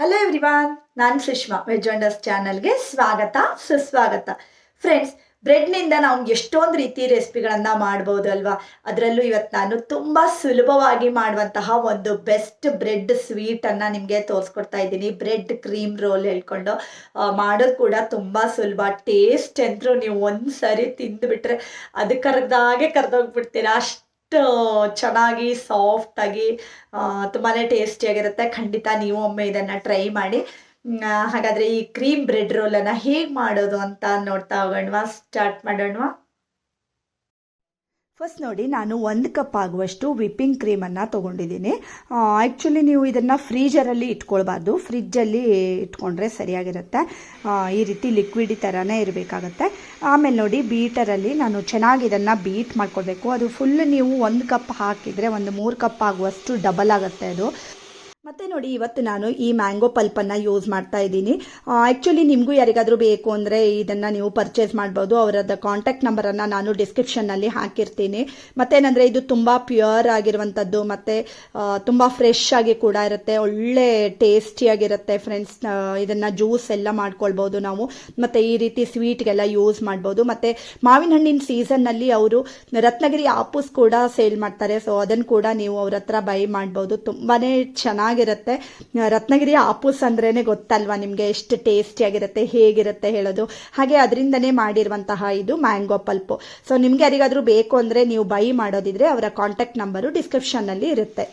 Hello everyone ನಾನು Sushma veg wonders ಚಾನಲ್ಗೆ ಸ್ವಾಗತ, ಸುಸ್ವಾಗತ. ಫ್ರೆಂಡ್ಸ್ ಬ್ರೆಡ್ನಿಂದ ನಾವು ಎಷ್ಟೊಂದು ರೀತಿ ರೆಸಿಪಿಗಳನ್ನು ಮಾಡ್ಬೋದು ಅಲ್ವಾ? ಅದರಲ್ಲೂ ಇವತ್ತು ನಾನು ತುಂಬ ಸುಲಭವಾಗಿ ಮಾಡುವಂತಹ ಒಂದು ಬೆಸ್ಟ್ ಬ್ರೆಡ್ ಸ್ವೀಟನ್ನು ನಿಮಗೆ ತೋರಿಸ್ಕೊಡ್ತಾ ಇದ್ದೀನಿ. ಬ್ರೆಡ್ ಕ್ರೀಮ್ ರೋಲ್ ಹೇಳ್ಕೊಂಡು. ಮಾಡೋದು ಕೂಡ ತುಂಬ ಸುಲಭ. ಟೇಸ್ಟ್ ಅಂದರೂ ನೀವು ಒಂದು ಸರಿ ತಿಂದುಬಿಟ್ರೆ ಅದು ಕರೆದಾಗೆ ಕರೆದೋಗ್ಬಿಡ್ತೀರಾ? ಅಷ್ಟು ಚೆನ್ನಾಗಿ ಸಾಫ್ಟಾಗಿ ತುಂಬಾ ಟೇಸ್ಟಿಯಾಗಿರುತ್ತೆ ಖಂಡಿತ ನೀವು ಒಮ್ಮೆ ಇದನ್ನು ಟ್ರೈ ಮಾಡಿ. ಹಾಗಾದರೆ ಈ ಕ್ರೀಮ್ ಬ್ರೆಡ್ ರೋಲನ್ನು ಹೇಗೆ ಮಾಡೋದು ಅಂತ ನೋಡ್ತಾ ಹೋಗೋಣವಾ? ಸ್ಟಾರ್ಟ್ ಮಾಡೋಣವಾ? ಫಸ್ಟ್ ನೋಡಿ, ನಾನು ಒಂದು ಕಪ್ ಆಗುವಷ್ಟು ವಿಪ್ಪಿಂಗ್ ಕ್ರೀಮನ್ನು ತೊಗೊಂಡಿದ್ದೀನಿ. ಆ್ಯಕ್ಚುಲಿ ನೀವು ಇದನ್ನು ಫ್ರೀಜರಲ್ಲಿ ಇಟ್ಕೊಳ್ಬಾರ್ದು. ಫ್ರಿಜ್ಜಲ್ಲಿ ಇಟ್ಕೊಂಡ್ರೆ ಸರಿಯಾಗಿರುತ್ತೆ. ಈ ರೀತಿ ಲಿಕ್ವಿಡ್ ಥರನೇ ಇರಬೇಕಾಗತ್ತೆ. ಆಮೇಲೆ ನೋಡಿ ಬೀಟರಲ್ಲಿ ನಾನು ಚೆನ್ನಾಗಿ ಇದನ್ನು ಬೀಟ್ ಮಾಡ್ಕೊಳ್ಬೇಕು. ಅದು ಫುಲ್ ನೀವು ಒಂದು ಕಪ್ ಹಾಕಿದರೆ, ಒಂದು ಮೂರು ಕಪ್ ಆಗುವಷ್ಟು ಡಬಲ್ ಆಗುತ್ತೆ ಅದು. ಮತ್ತೆ ನೋಡಿ, ಇವತ್ತು ನಾನು ಈ ಮ್ಯಾಂಗೋ ಪಲ್ಪನ್ನು ಯೂಸ್ ಮಾಡ್ತಾ ಇದ್ದೀನಿ. ಆ್ಯಕ್ಚುಲಿ ನಿಮಗೂ ಯಾರಿಗಾದರೂ ಬೇಕು ಅಂದರೆ ಇದನ್ನು ನೀವು ಪರ್ಚೇಸ್ ಮಾಡ್ಬೋದು. ಅವರದ ಕಾಂಟ್ಯಾಕ್ಟ್ ನಂಬರನ್ನು ನಾನು ಡಿಸ್ಕ್ರಿಪ್ಷನ್ನಲ್ಲಿ ಹಾಕಿರ್ತೀನಿ. ಮತ್ತೇನಂದರೆ ಇದು ತುಂಬ ಪ್ಯೂರ್ ಆಗಿರುವಂಥದ್ದು ಮತ್ತು ತುಂಬ ಫ್ರೆಶ್ ಆಗಿ ಕೂಡ ಇರುತ್ತೆ. ಒಳ್ಳೆ ಟೇಸ್ಟಿಯಾಗಿರುತ್ತೆ ಫ್ರೆಂಡ್ಸ್ ಇದನ್ನು ಜ್ಯೂಸ್ ಎಲ್ಲ ಮಾಡ್ಕೊಳ್ಬೋದು ನಾವು. ಮತ್ತು ಈ ರೀತಿ ಸ್ವೀಟ್ಗೆಲ್ಲ ಯೂಸ್ ಮಾಡ್ಬೋದು. ಮತ್ತು ಮಾವಿನ ಹಣ್ಣಿನ ಸೀಸನ್ನಲ್ಲಿ ಅವರು ರತ್ನಗಿರಿ ಆಪೂಸ್ ಕೂಡ ಸೇಲ್ ಮಾಡ್ತಾರೆ. ಸೊ ಅದನ್ನು ಕೂಡ ನೀವು ಅವ್ರ ಹತ್ರ ಬೈ ಮಾಡ್ಬೋದು. ತುಂಬಾ ಚೆನ್ನಾಗಿರುತ್ತೆ. ರತ್ನಗಿರಿ ಆಪೂಸ್ ಅಂದ್ರೇ ಗೊತ್ತಲ್ವಾ ನಿಮಗೆ ಎಷ್ಟು ಟೇಸ್ಟಿಯಾಗಿರುತ್ತೆ, ಹೇಗಿರುತ್ತೆ ಹೇಳೋದು? ಹಾಗೆ ಅದರಿಂದನೇ ಮಾಡಿರುವಂತಹ ಇದು ಮ್ಯಾಂಗೋ ಪಲ್ಪು. ಸೊ ನಿಮ್ಗೆ ಯಾರಿಗಾದ್ರೂ ಬೇಕು ಅಂದರೆ ನೀವು ಬೈ ಮಾಡೋದಿದ್ರೆ ಅವರ ಕಾಂಟ್ಯಾಕ್ಟ್ ನಂಬರು ಡಿಸ್ಕ್ರಿಪ್ಷನ್ನಲ್ಲಿ ಇರುತ್ತೆ.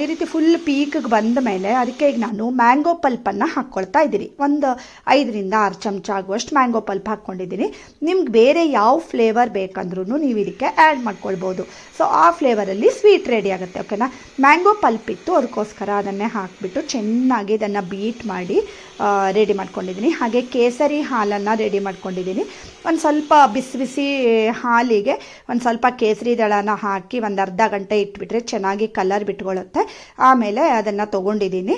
ಈ ರೀತಿ ಫುಲ್ ಪೀಕ್ಗೆ ಬಂದ ಮೇಲೆ ಅದಕ್ಕೆ ಈಗ ನಾನು ಮ್ಯಾಂಗೋ ಪಲ್ಪನ್ನು ಹಾಕ್ಕೊಳ್ತಾ ಇದ್ದೀನಿ. ಒಂದು ಐದರಿಂದ ಆರು ಚಮಚ ಆಗುವಷ್ಟು ಮ್ಯಾಂಗೋ ಪಲ್ಪ್ ಹಾಕ್ಕೊಂಡಿದ್ದೀನಿ. ನಿಮ್ಗೆ ಬೇರೆ ಯಾವ ಫ್ಲೇವರ್ ಬೇಕಂದ್ರೂ ನೀವು ಇದಕ್ಕೆ ಆ್ಯಡ್ ಮಾಡ್ಕೊಳ್ಬೋದು. ಸೊ ಆ ಫ್ಲೇವರಲ್ಲಿ ಸ್ವೀಟ್ ರೆಡಿ ಆಗುತ್ತೆ ಓಕೆನಾ ಮ್ಯಾಂಗೋ ಪಲ್ಪ್ ಇತ್ತು, ಅದಕ್ಕೋಸ್ಕರ ಅದನ್ನೇ ಹಾಕಿಬಿಟ್ಟು ಚೆನ್ನಾಗಿ ಇದನ್ನು ಬೀಟ್ ಮಾಡಿ ರೆಡಿ ಮಾಡ್ಕೊಂಡಿದ್ದೀನಿ. ಹಾಗೆ ಕೇಸರಿ ಹಾಲನ್ನು ರೆಡಿ ಮಾಡ್ಕೊಂಡಿದ್ದೀನಿ. ಒಂದು ಸ್ವಲ್ಪ ಬಿಸಿ ಬಿಸಿ ಹಾಲಿಗೆ ಒಂದು ಸ್ವಲ್ಪ ಕೇಸರಿ ದಳನ ಹಾಕಿ ಒಂದು ಅರ್ಧ ಗಂಟೆ ಇಟ್ಬಿಟ್ರೆ ಚೆನ್ನಾಗಿ ಕಲರ್ ಬಿಟ್ಕೊಳ್ಳುತ್ತೆ. ಆಮೇಲೆ ಅದನ್ನು ತೊಗೊಂಡಿದ್ದೀನಿ.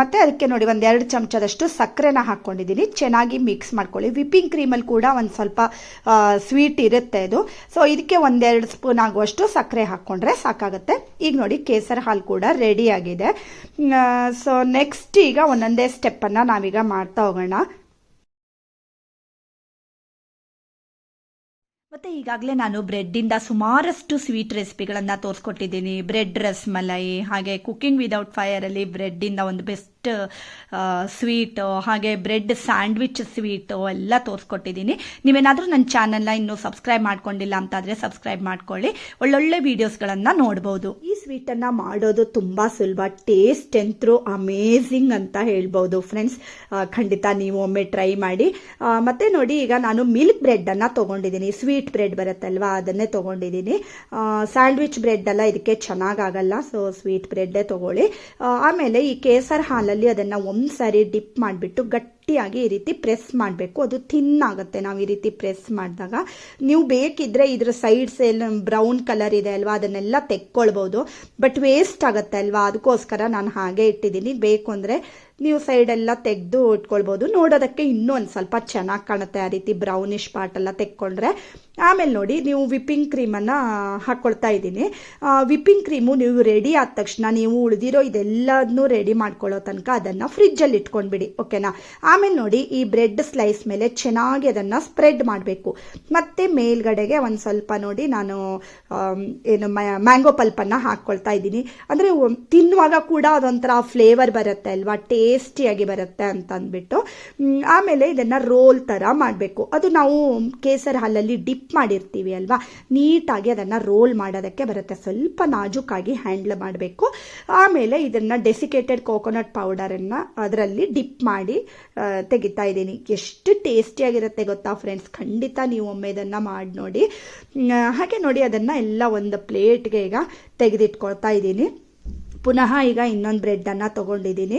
ಮತ್ತು ಅದಕ್ಕೆ ನೋಡಿ ಒಂದು ಎರಡು ಚಮಚದಷ್ಟು ಸಕ್ಕರೆನ ಹಾಕ್ಕೊಂಡಿದ್ದೀನಿ. ಚೆನ್ನಾಗಿ ಮಿಕ್ಸ್ ಮಾಡ್ಕೊಳ್ಳಿ. ವಿಪ್ಪಿಂಗ್ ಕ್ರೀಮಲ್ಲಿ ಕೂಡ ಒಂದು ಸ್ವಲ್ಪ ಸ್ವೀಟ್ ಇರುತ್ತೆ ಇದು. ಸೊ ಇದಕ್ಕೆ ಒಂದೆರಡು ಸ್ಪೂನ್ ಆಗುವಷ್ಟು ಸಕ್ಕರೆ ಹಾಕ್ಕೊಂಡ್ರೆ ಸಾಕಾಗುತ್ತೆ. ಈಗ ನೋಡಿ ಕೇಸರಿ ಹಾಲು ಕೂಡ ರೆಡಿ ಆಗಿದೆ. ಸೊ ನೆಕ್ಸ್ಟ್ ಈಗ ಒಂದೊಂದೇ ಸ್ಟೆಪ್ಪನ್ನು ನಾವೀಗ ಮಾಡ್ತಾ ಹೋಗೋಣ. ಮತ್ತು ಈಗಾಗಲೇ ನಾನು ಬ್ರೆಡ್ಡಿಂದ ಸುಮಾರಷ್ಟು ಸ್ವೀಟ್ ರೆಸಿಪಿಗಳನ್ನು ತೋರಿಸ್ಕೊಟ್ಟಿದ್ದೀನಿ. ಬ್ರೆಡ್ ರಸ್ಮಲೈ, ಹಾಗೆ ಕುಕಿಂಗ್ ವಿದೌಟ್ ಫೈರಲ್ಲಿ ಬ್ರೆಡ್ಡಿಂದ ಒಂದು ಬೆಸ್ಟ್ ಸ್ವೀಟು, ಹಾಗೆ ಬ್ರೆಡ್ ಸ್ಯಾಂಡ್ವಿಚ್ ಸ್ವೀಟು ಎಲ್ಲ ತೋರಿಸ್ಕೊಟ್ಟಿದ್ದೀನಿ. ನೀವೇನಾದರೂ ನನ್ನ ಚಾನಲ್ನ ಇನ್ನೂ ಸಬ್ಸ್ಕ್ರೈಬ್ ಮಾಡ್ಕೊಂಡಿಲ್ಲ ಅಂತಾದರೆ ಸಬ್ಸ್ಕ್ರೈಬ್ ಮಾಡ್ಕೊಳ್ಳಿ. ಒಳ್ಳೊಳ್ಳೆ ವೀಡಿಯೋಸ್ಗಳನ್ನು ನೋಡ್ಬೋದು. ಈ ಸ್ವೀಟನ್ನು ಮಾಡೋದು ತುಂಬ ಸುಲಭ, ಟೇಸ್ಟ್ ಅಂತೂ ಅಮೇಝಿಂಗ್ ಅಂತ ಹೇಳ್ಬೋದು ಫ್ರೆಂಡ್ಸ್. ಖಂಡಿತ ನೀವು ಒಮ್ಮೆ ಟ್ರೈ ಮಾಡಿ. ಮತ್ತು ನೋಡಿ, ಈಗ ನಾನು ಮಿಲ್ಕ್ ಬ್ರೆಡ್ಡನ್ನು ತೊಗೊಂಡಿದ್ದೀನಿ. ಸ್ವೀಟ್ ಬ್ರೆಡ್ ಬರುತ್ತಲ್ವಾ, ಅದನ್ನೇ ತೊಗೊಂಡಿದ್ದೀನಿ. ಸ್ಯಾಂಡ್ವಿಚ್ ಬ್ರೆಡ್ ಎಲ್ಲ ಇದಕ್ಕೆ ಚೆನ್ನಾಗಾಗಲ್ಲ ಸೊ ಸ್ವೀಟ್ ಬ್ರೆಡ್ಡೇ ತೊಗೊಳ್ಳಿ. ಆಮೇಲೆ ಈ ಕೇಸರ್ ಹಾಲಲ್ಲಿ ಅದನ್ನು ಒಂದು ಸಾರಿ ಡಿಪ್ ಮಾಡಿಬಿಟ್ಟು ಗಟ್ಟಿಯಾಗಿ ಈ ರೀತಿ ಪ್ರೆಸ್ ಮಾಡಬೇಕು. ಅದು ಥಿನ್ ಆಗುತ್ತೆ. ನಾವು ಈ ರೀತಿ ಪ್ರೆಸ್ ಮಾಡಿದಾಗ ನೀವು ಬೇಕಿದ್ರೆ ಇದ್ರ ಸೈಡ್ಸ್ ಎಲ್ಲ ಬ್ರೌನ್ ಕಲರ್ ಇದೆ ಅಲ್ವಾ, ಅದನ್ನೆಲ್ಲ ತೆಕ್ಕೊಳ್ಬೋದು. ಬಟ್ ವೇಸ್ಟ್ ಆಗುತ್ತೆ ಅಲ್ವಾ, ಅದಕ್ಕೋಸ್ಕರ ನಾನು ಹಾಗೆ ಇಟ್ಟಿದ್ದೀನಿ. ಬೇಕು ಅಂದರೆ ನೀವು ಸೈಡೆಲ್ಲ ತೆಗೆದು ಇಟ್ಕೊಳ್ಬೋದು. ನೋಡೋದಕ್ಕೆ ಇನ್ನೂ ಒಂದು ಸ್ವಲ್ಪ ಚೆನ್ನಾಗಿ ಕಾಣುತ್ತೆ ಆ ರೀತಿ ಬ್ರೌನಿಶ್ ಪಾರ್ಟ್ ಎಲ್ಲ ತೆಕ್ಕೊಂಡ್ರೆ. ಆಮೇಲೆ ನೋಡಿ, ನೀವು ವಿಪ್ಪಿಂಗ್ ಕ್ರೀಮನ್ನು ಹಾಕ್ಕೊಳ್ತಾ ಇದ್ದೀನಿ. ವಿಪ್ಪಿಂಗ್ ಕ್ರೀಮು ನೀವು ರೆಡಿ ಆದ ತಕ್ಷಣ ನೀವು ಉಳಿದಿರೋ ಇದೆಲ್ಲದನ್ನೂ ರೆಡಿ ಮಾಡ್ಕೊಳ್ಳೋ ತನಕ ಅದನ್ನು ಫ್ರಿಜ್ಜಲ್ಲಿ ಇಟ್ಕೊಂಡ್ಬಿಡಿ, ಓಕೆನಾ? ನೋಡಿ ಈ ಬ್ರೆಡ್ ಸ್ಲೈಸ್ ಮೇಲೆ ಚೆನ್ನಾಗಿ ಅದನ್ನು ಸ್ಪ್ರೆಡ್ ಮಾಡಬೇಕು. ಮತ್ತು ಮೇಲ್ಗಡೆಗೆ ಒಂದು ಸ್ವಲ್ಪ ನೋಡಿ ನಾನು ಏನು ಮ್ಯಾಂಗೋ ಪಲ್ಪನ್ನು ಹಾಕ್ಕೊಳ್ತಾ ಇದ್ದೀನಿ. ಅಂದರೆ ತಿನ್ನುವಾಗ ಕೂಡ ಅದೊಂಥರ ಫ್ಲೇವರ್ ಬರುತ್ತೆ ಅಲ್ವಾ? ಟೇಸ್ಟಿಯಾಗಿ ಬರುತ್ತೆ ಅಂತ ಅಂದ್ಬಿಟ್ಟು. ಆಮೇಲೆ ಇದನ್ನು ರೋಲ್ ಥರ ಮಾಡಬೇಕು. ಅದು ನಾವು ಕೇಸರ್ ಹಾಲಲ್ಲಿ ಡಿಪ್ ಮಾಡಿರ್ತೀವಿ ಅಲ್ವಾ? ನೀಟಾಗಿ ಅದನ್ನು ರೋಲ್ ಮಾಡೋದಕ್ಕೆ ಬರುತ್ತೆ. ಸ್ವಲ್ಪ ನಾಜೂಕಾಗಿ ಹ್ಯಾಂಡ್ಲ್ ಮಾಡಬೇಕು. ಆಮೇಲೆ ಇದನ್ನು ಡೆಸಿಕೇಟೆಡ್ ಕೋಕೋನಟ್ ಪೌಡರನ್ನು ಅದರಲ್ಲಿ ಡಿಪ್ ಮಾಡಿ ತೆಗಿತಾ ಇದ್ದೀನಿ. ಎಷ್ಟು ಟೇಸ್ಟಿಯಾಗಿರುತ್ತೆ ಗೊತ್ತಾ ಫ್ರೆಂಡ್ಸ್ ಖಂಡಿತ ನೀವು ಒಮ್ಮೆ ಇದನ್ನು ಮಾಡಿ ನೋಡಿ. ಹಾಗೆ ನೋಡಿ ಅದನ್ನು ಎಲ್ಲ ಒಂದು ಪ್ಲೇಟ್ಗೆ ಈಗ ತೆಗೆದಿಟ್ಕೊಳ್ತಾ ಇದ್ದೀನಿ. ಪುನಃ ಈಗ ಇನ್ನೊಂದು ಬ್ರೆಡ್ಡನ್ನು ತೊಗೊಂಡಿದ್ದೀನಿ.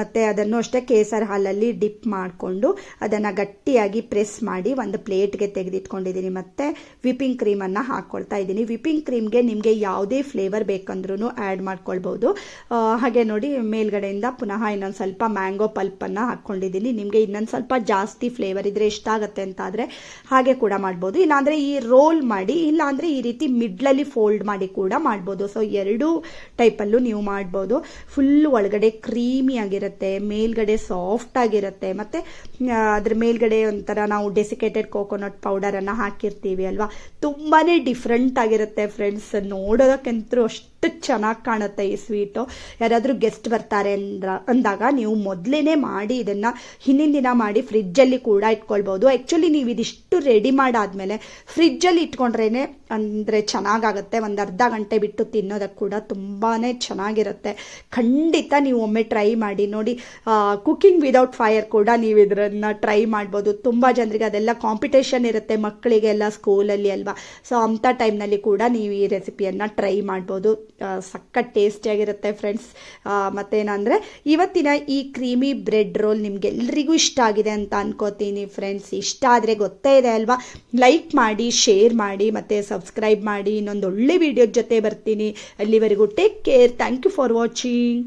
ಮತ್ತು ಅದನ್ನು ಅಷ್ಟೇ ಕೇಸರ್ ಹಾಲಲ್ಲಿ ಡಿಪ್ ಮಾಡಿಕೊಂಡು ಅದನ್ನು ಗಟ್ಟಿಯಾಗಿ ಪ್ರೆಸ್ ಮಾಡಿ ಒಂದು ಪ್ಲೇಟ್ಗೆ ತೆಗೆದಿಟ್ಕೊಂಡಿದ್ದೀನಿ. ಮತ್ತು ವಿಪಿಂಗ್ ಕ್ರೀಮನ್ನು ಹಾಕ್ಕೊಳ್ತಾ ಇದ್ದೀನಿ. ವಿಪಿಂಗ್ ಕ್ರೀಮ್ಗೆ ನಿಮಗೆ ಯಾವುದೇ ಫ್ಲೇವರ್ ಬೇಕಂದ್ರೂ ಆ್ಯಡ್ ಮಾಡ್ಕೊಳ್ಬೋದು. ಹಾಗೆ ನೋಡಿ, ಮೇಲ್ಗಡೆಯಿಂದ ಪುನಃ ಇನ್ನೊಂದು ಸ್ವಲ್ಪ ಮ್ಯಾಂಗೋ ಪಲ್ಪನ್ನು ಹಾಕ್ಕೊಂಡಿದ್ದೀನಿ ನಿಮಗೆ ಇನ್ನೊಂದು ಸ್ವಲ್ಪ ಜಾಸ್ತಿ ಫ್ಲೇವರ್ ಇದ್ದರೆ ಇಷ್ಟ ಆಗುತ್ತೆ ಅಂತ ಆದರೆ ಹಾಗೆ ಕೂಡ ಮಾಡ್ಬೋದು. ಇಲ್ಲಾಂದರೆ ಈ ರೋಲ್ ಮಾಡಿ, ಇಲ್ಲಾಂದರೆ ಈ ರೀತಿ ಮಿಡ್ಲಲ್ಲಿ ಫೋಲ್ಡ್ ಮಾಡಿ ಕೂಡ ಮಾಡ್ಬೋದು. ಸೊ ಎರಡೂ ಟೈಪಲ್ಲೂ ನೀವು ಮಾಡ್ಬೋದು. ಫುಲ್ ಒಳಗಡೆ ಕ್ರೀಮಿ ಆಗಿರುತ್ತೆ, ಮೇಲ್ಗಡೆ ಸಾಫ್ಟ್ ಆಗಿರುತ್ತೆ, ಮತ್ತೆ ಅದ್ರ ಮೇಲ್ಗಡೆ ಒಂಥರ ನಾವು ಡೆಸಿಕೇಟೆಡ್ ಕೋಕೋನಟ್ ಪೌಡರನ್ನು ಹಾಕಿರ್ತೀವಿ ಅಲ್ವಾ? ತುಂಬಾನೇ ಡಿಫ್ರೆಂಟ್ ಆಗಿರುತ್ತೆ ಫ್ರೆಂಡ್ಸ್ ನೋಡೋದಕ್ಕಂತೂ ಅಷ್ಟು ಚೆನ್ನಾಗಿ ಕಾಣುತ್ತೆ ಈ ಸ್ವೀಟು. ಯಾರಾದರೂ ಗೆಸ್ಟ್ ಬರ್ತಾರೆ ಅಂದ್ರ, ಅಂದಾಗ ನೀವು ಮೊದಲೇ ಮಾಡಿ ಇದನ್ನು ಹಿಂದಿನ ದಿನ ಮಾಡಿ ಫ್ರಿಜ್ಜಲ್ಲಿ ಕೂಡ ಇಟ್ಕೊಳ್ಬೋದು. ಆ್ಯಕ್ಚುಲಿ ನೀವು ಇದಿಷ್ಟು ರೆಡಿ ಮಾಡಾದಮೇಲೆ ಫ್ರಿಜ್ಜಲ್ಲಿ ಇಟ್ಕೊಂಡ್ರೇ ಅಂದರೆ ಚೆನ್ನಾಗಾಗುತ್ತೆ. ಒಂದು ಅರ್ಧ ಗಂಟೆ ಬಿಟ್ಟು ತಿನ್ನೋದಕ್ಕೆ ಕೂಡ ತುಂಬಾ ಚೆನ್ನಾಗಿರುತ್ತೆ. ಖಂಡಿತ ನೀವು ಒಮ್ಮೆ ಟ್ರೈ ಮಾಡಿ ನೋಡಿ. ಕುಕಿಂಗ್ ವಿದೌಟ್ ಫೈರ್ ಕೂಡ ನೀವು ಇದರನ್ನು ಟ್ರೈ ಮಾಡ್ಬೋದು. ತುಂಬ ಜನರಿಗೆ ಅದೆಲ್ಲ ಕಾಂಪಿಟೇಷನ್ ಇರುತ್ತೆ ಮಕ್ಕಳಿಗೆಲ್ಲ ಸ್ಕೂಲಲ್ಲಿ ಅಲ್ವಾ. ಸೊ ಅಂಥ ಟೈಮ್ನಲ್ಲಿ ಕೂಡ ನೀವು ಈ ರೆಸಿಪಿಯನ್ನು ಟ್ರೈ ಮಾಡ್ಬೋದು. ಸಖತ್ ಟೇಸ್ಟಿಯಾಗಿರುತ್ತೆ ಫ್ರೆಂಡ್ಸ್ ಮತ್ತೇನಂದರೆ, ಇವತ್ತಿನ ಈ ಕ್ರೀಮಿ ಬ್ರೆಡ್ ರೋಲ್ ನಿಮ್ಗೆಲ್ರಿಗೂ ಇಷ್ಟ ಆಗಿದೆ ಅಂತ ಅನ್ಕೋತೀನಿ ಫ್ರೆಂಡ್ಸ್ ಇಷ್ಟ ಆದರೆ ಗೊತ್ತೇ ಇದೆ ಅಲ್ವಾ? ಲೈಕ್ ಮಾಡಿ ಶೇರ್ ಮಾಡಿ, ಮತ್ತು ಸಬ್ಸ್ಕ್ರೈಬ್ ಮಾಡಿ. ಇನ್ನೊಂದು ಒಳ್ಳೆ ವೀಡಿಯೋ ಜೊತೆ ಬರ್ತೀನಿ. ಅಲ್ಲಿವರೆಗೂ take care thank you for watching